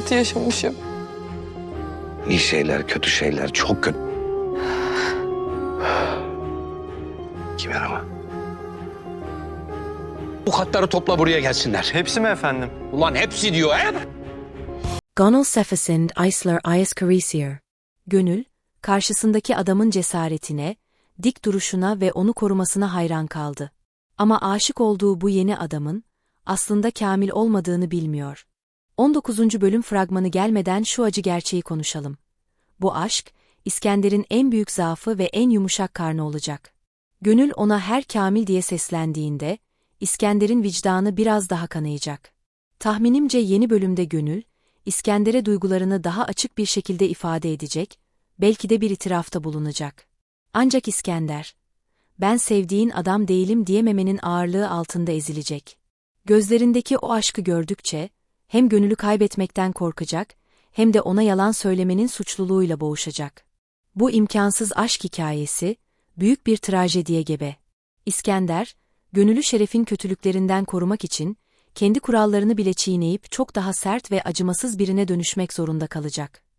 hayatı yaşamışım. İyi şeyler, kötü şeyler, çok kötü. Kim arama? Bu katları topla buraya gelsinler. Hepsi mi efendim? Ulan hepsi diyor he? Gonal Sefasind Eisler Ayas Carisier. Gönül, karşısındaki adamın cesaretine, dik duruşuna ve onu korumasına hayran kaldı. Ama aşık olduğu bu yeni adamın, aslında kamil olmadığını bilmiyor. 19. bölüm fragmanı gelmeden şu acı gerçeği konuşalım. Bu aşk, İskender'in en büyük zaafı ve en yumuşak karnı olacak. Gönül ona her kamil diye seslendiğinde, İskender'in vicdanı biraz daha kanayacak. Tahminimce yeni bölümde Gönül, İskender'e duygularını daha açık bir şekilde ifade edecek, belki de bir itirafta bulunacak. Ancak İskender, ben sevdiğin adam değilim diyememenin ağırlığı altında ezilecek. Gözlerindeki o aşkı gördükçe, hem gönülü kaybetmekten korkacak, hem de ona yalan söylemenin suçluluğuyla boğuşacak. Bu imkansız aşk hikayesi, büyük bir trajediye gebe. İskender, gönülü şerefin kötülüklerinden korumak için, kendi kurallarını bile çiğneyip çok daha sert ve acımasız birine dönüşmek zorunda kalacak.